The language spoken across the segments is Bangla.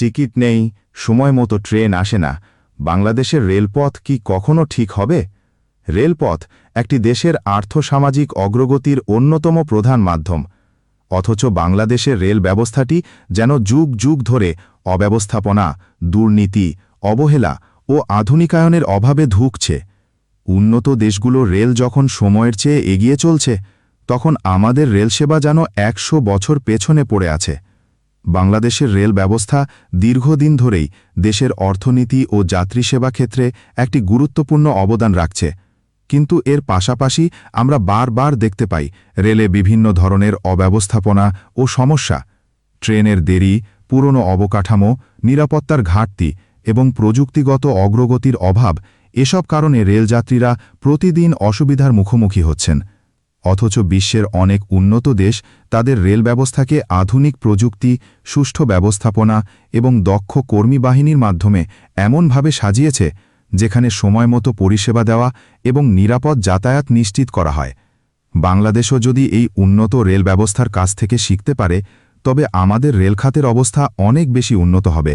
টিকিট নেই, সময় মতো ট্রেন আসে না। বাংলাদেশের রেলপথ কি কখনো ঠিক হবে? রেলপথ একটি দেশের আর্থসামাজিক অগ্রগতির অন্যতম প্রধান মাধ্যম। অথচ বাংলাদেশের রেল ব্যবস্থাটি যেন যুগ যুগ ধরে অব্যবস্থাপনা, দুর্নীতি, অবহেলা ও আধুনিকায়নের অভাবে ধুঁকছে। উন্নত দেশগুলো রেল যখন সময়ের চেয়ে এগিয়ে চলছে, তখন আমাদের রেলসেবা যেন একশো বছর পেছনে পড়ে আছে। বাংলাদেশের রেল ব্যবস্থা দীর্ঘদিন ধরেই দেশের অর্থনীতি ও যাত্রী সেবা ক্ষেত্রে একটি গুরুত্বপূর্ণ অবদান রাখছে। কিন্তু এর পাশাপাশি আমরা বারবার দেখতে পাই রেলে বিভিন্ন ধরনের অব্যবস্থাপনা ও সমস্যা। ট্রেনের দেরি, পুরনো অবকাঠামো, নিরাপত্তার ঘাটতি এবং প্রযুক্তিগত অগ্রগতির অভাব এসব কারণে রেলযাত্রীরা প্রতিদিন অসুবিধার মুখোমুখি হচ্ছেন। অথচ বিশ্বের অনেক উন্নত দেশ তাদের রেল ব্যবস্থাকে আধুনিক প্রযুক্তি, সুষ্ঠু ব্যবস্থাপনা এবং দক্ষ কর্মী বাহিনীর মাধ্যমে এমনভাবে সাজিয়েছে যেখানে সময়মতো পরিষেবা দেওয়া এবং নিরাপদ যাতায়াত নিশ্চিত করা হয়। বাংলাদেশও যদি এই উন্নত রেল ব্যবস্থার কাছ থেকে শিখতে পারে, তবে আমাদের রেলখাতের অবস্থা অনেক বেশি উন্নত হবে।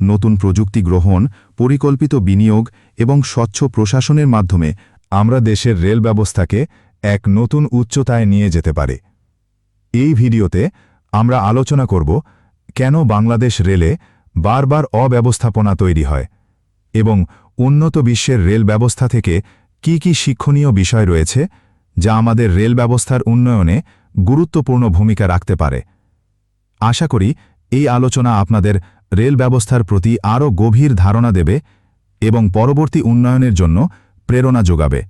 নতুন প্রযুক্তি গ্রহণ, পরিকল্পিত বিনিয়োগ এবং স্বচ্ছ প্রশাসনের মাধ্যমে আমরা দেশের রেল ব্যবস্থাকে এক নতুন উচ্চতায় নিয়ে যেতে পারে। এই ভিডিওতে আমরা আলোচনা করব কেন বাংলাদেশ রেলে বারবার অব্যবস্থাপনা তৈরি হয় এবং উন্নত বিশ্বের রেল ব্যবস্থা থেকে কি কি শিক্ষণীয় বিষয় রয়েছে যা আমাদের রেল ব্যবস্থার উন্নয়নে গুরুত্বপূর্ণ ভূমিকা রাখতে পারে। আশা করি এই আলোচনা আপনাদের রেল ব্যবস্থার প্রতি আরও গভীর ধারণা দেবে এবং পরবর্তী উন্নয়নের জন্য প্রেরণা যোগাবে।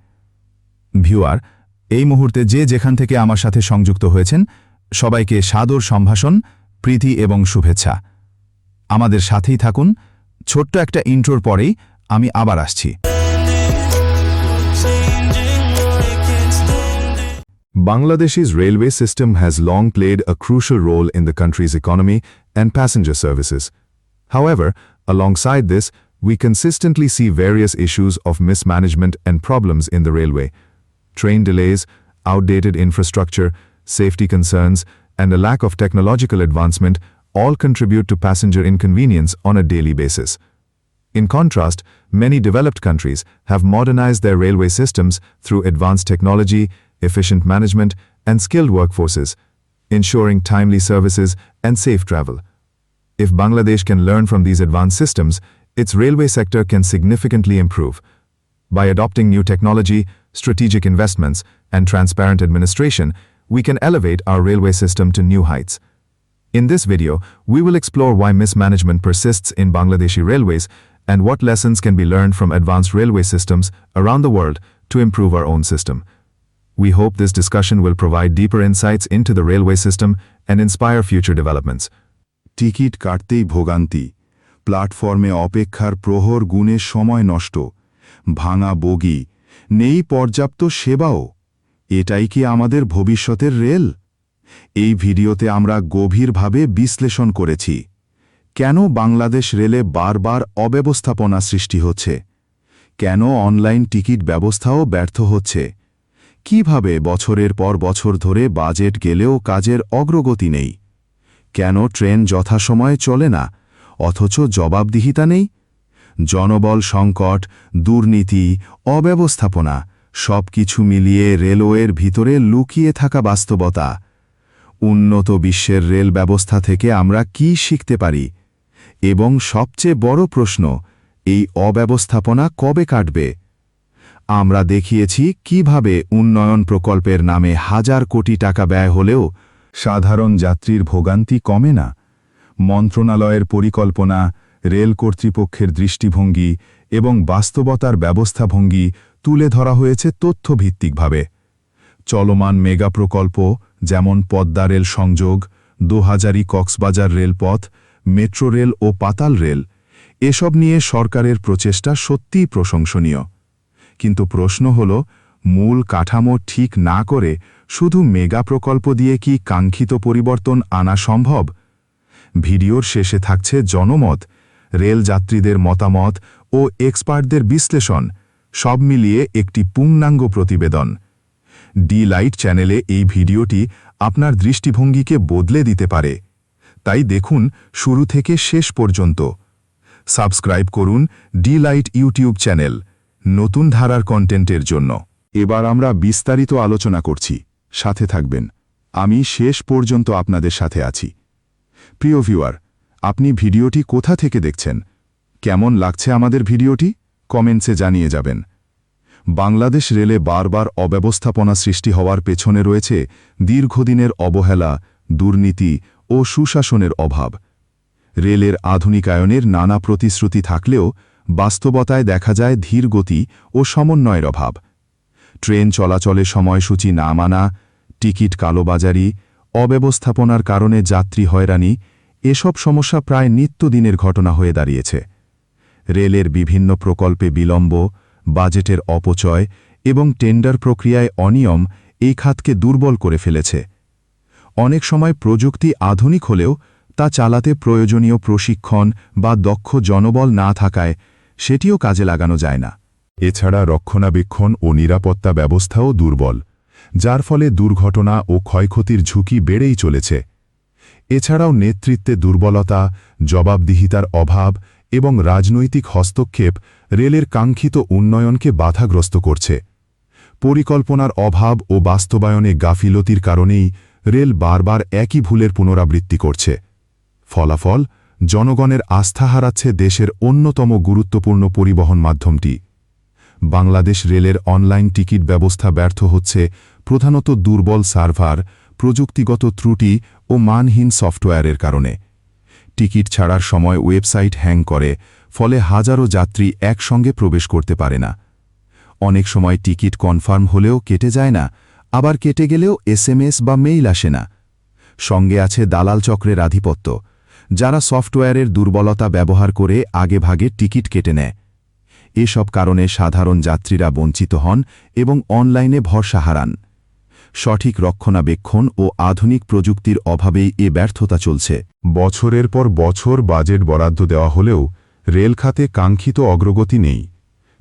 ভিউয়ার এই মুহূর্তে যে যেখান থেকে আমার সাথে সংযুক্ত হয়েছেন সবাইকে সাদর সম্ভাষণ প্রীতি এবং শুভেচ্ছা আমাদের সাথেই থাকুন ছোট্ট একটা ইন্ট্রোর পরেই আমি আবার আসছি Bangladesh's railway system has long played a crucial role in the country's economy and passenger services. However, alongside this, we consistently see various issues of mismanagement and problems in the railway. Train delays, outdated infrastructure, safety concerns, and a lack of technological advancement all contribute to passenger inconvenience on a daily basis. In contrast, many developed countries have modernized their railway systems through advanced technology, efficient management, and skilled workforces, ensuring timely services and safe travel. If Bangladesh can learn from these advanced systems, its railway sector can significantly improve. By adopting new technology, strategic investments, and transparent administration, we can elevate our railway system to new heights. In this video, we will explore why mismanagement persists in Bangladeshi railways and what lessons can be learned from advanced railway systems around the world to improve our own system. We hope this discussion will provide deeper insights into the railway system and inspire future developments. Ticket কাটতেই ভোগান্তি প্ল্যাটফর্মে অপেক্ষার প্রহর গুণে সময় নষ্ট ভাঙা বগি নেই পর্যাপ্ত সেবাও। এটাই কি আমাদের ভবিষ্যতের রেল? এই ভিডিওতে আমরা গভীরভাবে বিশ্লেষণ করেছি। কেন বাংলাদেশ রেলে বারবার অব্যবস্থাপনা সৃষ্টি হচ্ছে? কেন অনলাইন টিকিট ব্যবস্থাও ব্যর্থ হচ্ছে? কীভাবে বছরের পর বছর ধরে বাজেট গেলেও কাজের অগ্রগতি নেই? কেন ট্রেন যথাসময়ে চলে না, অথচ জবাবদিহিতা নেই? জনবল সংকট, দুর্নীতি, অব্যবস্থাপনা সব কিছু মিলিয়ে রেলওয়ের ভিতরে লুকিয়ে থাকা বাস্তবতা। উন্নত বিশ্বের রেল ব্যবস্থা থেকে আমরা কি শিখতে পারি? এবং সবচেয়ে বড় প্রশ্ন, এই অব্যবস্থাপনা কবে কাটবে? আমরা দেখিয়েছি কীভাবে উন্নয়ন প্রকল্পের নামে হাজার কোটি টাকা ব্যয় হলেও সাধারণ যাত্রীর ভোগান্তি কমে না। মন্ত্রণালয়ের পরিকল্পনা রেল কর্তৃপক্ষের দৃষ্টিভঙ্গি এবং বাস্তবতার ব্যবস্থাভঙ্গি তুলে ধরা হয়েছে তথ্যভিত্তিকভাবে। চলমান মেগা প্রকল্প যেমন পদ্মা রেল সংযোগ, দোহাজারি কক্সবাজার রেলপথ, মেট্রো রেল ও পাতাল রেল, এসব নিয়ে সরকারের প্রচেষ্টা সত্যিই প্রশংসনীয়। কিন্তু প্রশ্ন হল, মূল কাঠামো ঠিক না করে শুধু মেগা প্রকল্প দিয়ে কি কাঙ্ক্ষিত পরিবর্তন আনা সম্ভব? ভিডিওর শেষে থাকছে জনমত রেল যাত্রীদের মতামত ও এক্সপার্টদের বিশ্লেষণ সব মিলিয়ে একটি পূর্ণাঙ্গ প্রতিবেদন। ডি লাইট চ্যানেলে এই ভিডিওটি আপনার দৃষ্টিভঙ্গিকে বদলে দিতে পারে। তাই দেখুন শুরু থেকে শেষ পর্যন্ত। সাবস্ক্রাইব করুন ডি লাইট ইউটিউব চ্যানেল নতুন ধারার কন্টেন্টের জন্য। এবার আমরা বিস্তারিত আলোচনা করছি। সাথে থাকবেন। আমি শেষ পর্যন্ত আপনাদের সাথে আছি। প্রিয় ভিউয়ার আপনি ভিডিওটি কোথা থেকে দেখছেন? কেমন লাগছে আমাদের ভিডিওটি? কমেন্টসে জানিয়ে যাবেন। বাংলাদেশ রেলে বারবার অব্যবস্থাপনা সৃষ্টি হওয়ার পেছনে রয়েছে দীর্ঘদিনের অবহেলা, দুর্নীতি ও সুশাসনের অভাব। রেলের আধুনিকায়নের নানা প্রতিশ্রুতি থাকলেও বাস্তবতায় দেখা যায় ধীর গতি ও সমন্বয়ের অভাব। ট্রেন চলাচলে সময়সূচি না মানা, টিকিট কালোবাজারি, অব্যবস্থাপনার কারণে যাত্রী হয়রানি এসব সমস্যা প্রায় নিত্যদিনের ঘটনা হয়ে দাঁড়িয়েছে। রেলের বিভিন্ন প্রকল্পে বিলম্ব, বাজেটের অপচয় এবং টেন্ডার প্রক্রিয়ায় অনিয়ম এই খাতকে দুর্বল করে ফেলেছে। অনেক সময় প্রযুক্তি আধুনিক হলেও তা চালাতে প্রয়োজনীয় প্রশিক্ষণ বা দক্ষ জনবল না থাকায় সেটিও কাজে লাগানো যায় না। এছাড়া রক্ষণাবেক্ষণ ও নিরাপত্তা ব্যবস্থাও দুর্বল, যার ফলে দুর্ঘটনা ও ক্ষয়ক্ষতির ঝুঁকি বেড়েই চলেছে। এছাড়াও নেতৃত্বে দুর্বলতা, জবাবদিহিতার অভাব এবং রাজনৈতিক হস্তক্ষেপ রেলের কাঙ্ক্ষিত উন্নয়নকে বাধাগ্রস্ত করছে। পরিকল্পনার অভাব ও বাস্তবায়নে গাফিলতির কারণেই রেল বারবার একই ভুলের পুনরাবৃত্তি করছে। ফলাফল, জনগণের আস্থা হারাচ্ছে দেশের অন্যতম গুরুত্বপূর্ণ পরিবহন মাধ্যমটি। বাংলাদেশ রেলের অনলাইন টিকিট ব্যবস্থা ব্যর্থ হচ্ছে প্রধানত দুর্বল সার্ভার প্রযুক্তিগত ত্রুটি ও মানহীন সফটওয়্যারের কারণে। টিকিট ছাড়ার সময় ওয়েবসাইট হ্যাং করে, ফলে হাজারো যাত্রী একসঙ্গে প্রবেশ করতে পারে না। অনেক সময় টিকিট কনফার্ম হলেও কেটে যায় না, আবার কেটে গেলেও এসএমএস বা মেইল আসে না। সঙ্গে আছে দালাল চক্রের আধিপত্য, যারা সফটওয়্যারের দুর্বলতা ব্যবহার করে আগেভাগে টিকিট কেটে নেয়। এসব কারণে সাধারণ যাত্রীরা বঞ্চিত হন এবং অনলাইনে ভরসা হারান। সঠিক রক্ষণাবেক্ষণ ও আধুনিক প্রযুক্তির অভাবেই এ ব্যর্থতা চলছে। বছরের পর বছর বাজেট বরাদ্দ দেওয়া হলেও রেল খাতে কাঙ্ক্ষিত অগ্রগতি নেই,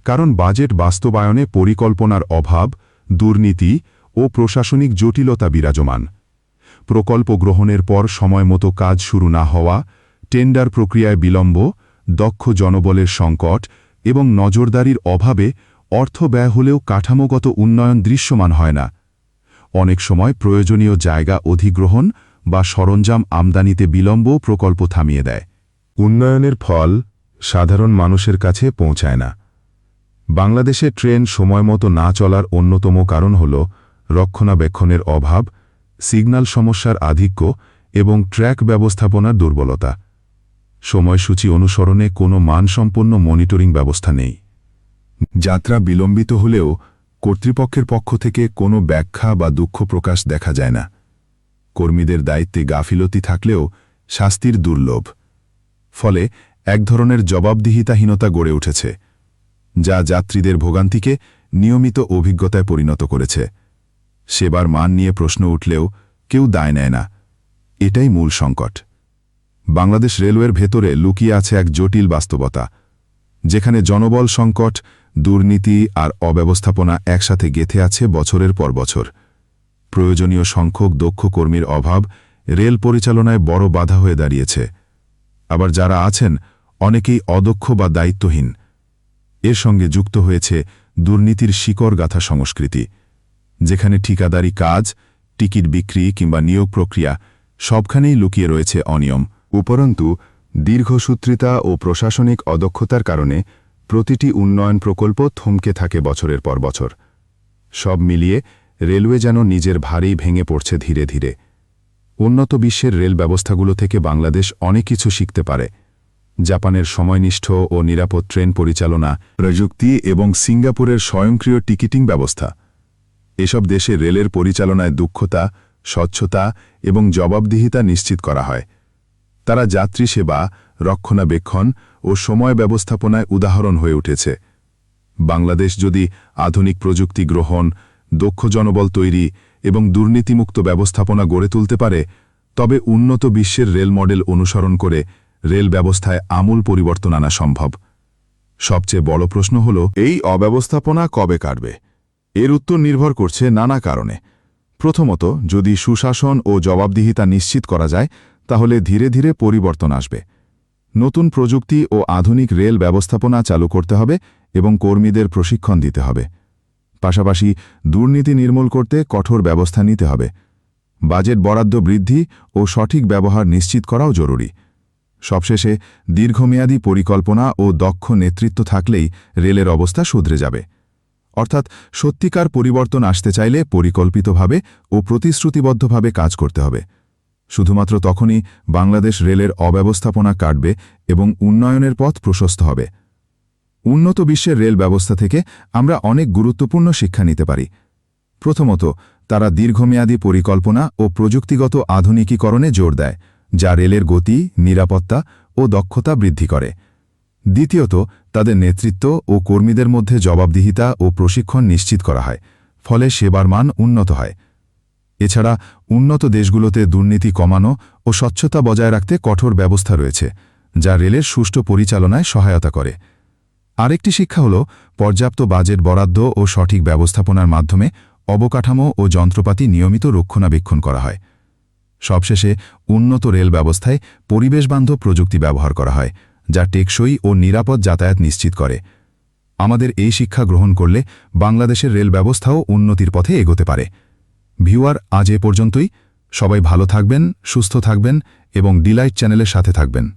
কারণ বাজেট বাস্তবায়নে পরিকল্পনার অভাব, দুর্নীতি ও প্রশাসনিক জটিলতা বিরাজমান। প্রকল্প গ্রহণের পর সময়মতো কাজ শুরু না হওয়া, টেন্ডার প্রক্রিয়ায় বিলম্ব, দক্ষ জনবলের সংকট এবং নজরদারির অভাবে অর্থ ব্যয় হলেও কাঠামোগত উন্নয়ন দৃশ্যমান হয় না। অনেক সময় প্রয়োজনীয় জায়গা অধিগ্রহণ বা সরঞ্জাম আমদানিতে বিলম্বও প্রকল্প থামিয়ে দেয়। উন্নয়নের ফল সাধারণ মানুষের কাছে পৌঁছায় না। বাংলাদেশে ট্রেন সময়মতো না চলার অন্যতম কারণ হল রক্ষণাবেক্ষণের অভাব, সিগন্যাল সমস্যার আধিক্য এবং ট্র্যাক ব্যবস্থাপনার দুর্বলতা। সময়সূচি অনুসরণে কোনো মানসম্পন্ন মনিটরিং ব্যবস্থা নেই। যাত্রা বিলম্বিত হলেও কর্তৃপক্ষের পক্ষ থেকে কোনো ব্যাখ্যা বা দুঃখ প্রকাশ দেখা যায় না। কর্মীদের দায়িত্বে গাফিলতি থাকলেও শাস্তির দুর্লভ। ফলে এক ধরনের জবাবদিহিতাহীনতা গড়ে উঠেছে, যা যাত্রীদের ভোগান্তিকে নিয়মিত অভিজ্ঞতায় পরিণত করেছে। সেবার মান নিয়ে প্রশ্ন উঠলেও কেউ দায় নেয় না। এটাই মূল সংকট। বাংলাদেশ রেলওয়ের ভেতরে লুকিয়ে আছে এক জটিল বাস্তবতা, যেখানে জনবল সংকট দুর্নীতি আর অব্যবস্থাপনা একসাথে গেথে আছে বছরের পর বছর। প্রয়োজনীয় সংখ্যক দক্ষ কর্মীর অভাব রেল পরিচালনায় বড় বাধা হয়ে দাঁড়িয়েছে। আবার যারা আছেন, অনেকেই অদক্ষ বা দায়িত্বহীন। এর সঙ্গে যুক্ত হয়েছে দুর্নীতির শিকড় গাথা সংস্কৃতি। যেখানে ঠিকাদারি কাজ, টিকিট বিক্রি কিংবা নিয়োগ প্রক্রিয়া সবখানেই লুকিয়ে রয়েছে অনিয়ম। উপরন্তু, দীর্ঘসূত্রিতা ও প্রশাসনিক অদক্ষতার কারণে প্রতিটি উন্নয়ন প্রকল্প থমকে থাকে বছরের পর বছর। সব মিলিয়ে রেলওয়ে যেন নিজের ভারেই ভেঙে পড়ছে ধীরে ধীরে। উন্নত বিশ্বের রেল ব্যবস্থাগুলো থেকে বাংলাদেশ অনেক কিছু শিখতে পারে। জাপানের সময়নিষ্ঠ ও নিরাপদ ট্রেন পরিচালনা, প্রযুক্তি এবং সিঙ্গাপুরের স্বয়ংক্রিয় টিকিটিং ব্যবস্থা। এসব দেশে রেলের পরিচালনায় দক্ষতা, স্বচ্ছতা এবং জবাবদিহিতা নিশ্চিত করা হয়। তারা যাত্রী সেবা, রক্ষণাবেক্ষণ ও সময় ব্যবস্থাপনায় উদাহরণ হয়ে উঠেছে। বাংলাদেশ যদি আধুনিক প্রযুক্তি গ্রহণ, দক্ষ জনবল তৈরি এবং দুর্নীতিমুক্ত ব্যবস্থাপনা গড়ে তুলতে পারে, তবে উন্নত বিশ্বের রেল মডেল অনুসরণ করে রেল ব্যবস্থায় আমূল পরিবর্তন আনা সম্ভব। সবচেয়ে বড় প্রশ্ন হল, এই অব্যবস্থাপনা কবে কাটবে? এর উত্তর নির্ভর করছে নানা কারণে। প্রথমত, যদি সুশাসন ও জবাবদিহিতা নিশ্চিত করা যায়, তাহলে ধীরে ধীরে পরিবর্তন আসবে। নতুন প্রযুক্তি ও আধুনিক রেল ব্যবস্থাপনা চালু করতে হবে এবং কর্মীদের প্রশিক্ষণ দিতে হবে। পাশাপাশি দুর্নীতি নির্মূল করতে কঠোর ব্যবস্থা নিতে হবে। বাজেট বরাদ্দ বৃদ্ধি ও সঠিক ব্যবহার নিশ্চিত করাও জরুরি। সবশেষে দীর্ঘমেয়াদী পরিকল্পনা ও দক্ষ নেতৃত্ব থাকলেই রেলের অবস্থা শুধরে যাবে। অর্থাৎ সত্যিকার পরিবর্তন আসতে চাইলে পরিকল্পিতভাবে ও প্রতিশ্রুতিবদ্ধভাবে কাজ করতে হবে। শুধুমাত্র তখনই বাংলাদেশ রেলের অব্যবস্থাপনা কাটবে এবং উন্নয়নের পথ প্রশস্ত হবে। উন্নত বিশ্বের রেল ব্যবস্থা থেকে আমরা অনেক গুরুত্বপূর্ণ শিক্ষা নিতে পারি। প্রথমত, তারা দীর্ঘমেয়াদী পরিকল্পনা ও প্রযুক্তিগত আধুনিকীকরণে জোর দেয়, যা রেলের গতি, নিরাপত্তা ও দক্ষতা বৃদ্ধি করে। দ্বিতীয়ত, তাদের নেতৃত্ব ও কর্মীদের মধ্যে জবাবদিহিতা ও প্রশিক্ষণ নিশ্চিত করা হয়, ফলে সেবার মান উন্নত হয়। এছাড়া উন্নত দেশগুলোতে দুর্নীতি কমানো ও স্বচ্ছতা বজায় রাখতে কঠোর ব্যবস্থা রয়েছে, যা রেলের সুষ্ঠু পরিচালনায় সহায়তা করে। আরেকটি শিক্ষা হল, পর্যাপ্ত বাজেট বরাদ্দ ও সঠিক ব্যবস্থাপনার মাধ্যমে অবকাঠামো ও যন্ত্রপাতি নিয়মিত রক্ষণাবেক্ষণ করা হয়। সবশেষে, উন্নত রেল ব্যবস্থায় পরিবেশবান্ধব প্রযুক্তি ব্যবহার করা হয়, যা টেকসই ও নিরাপদ যাতায়াত নিশ্চিত করে। আমাদের এই শিক্ষা গ্রহণ করলে বাংলাদেশের রেল ব্যবস্থাও উন্নতির পথে এগোতে পারে। ভিউয়ার আজ এ পর্যন্তই। সবাই ভালো থাকবেন সুস্থ থাকবেন এবং ডিলাইট চ্যানেলের সাথে থাকবেন।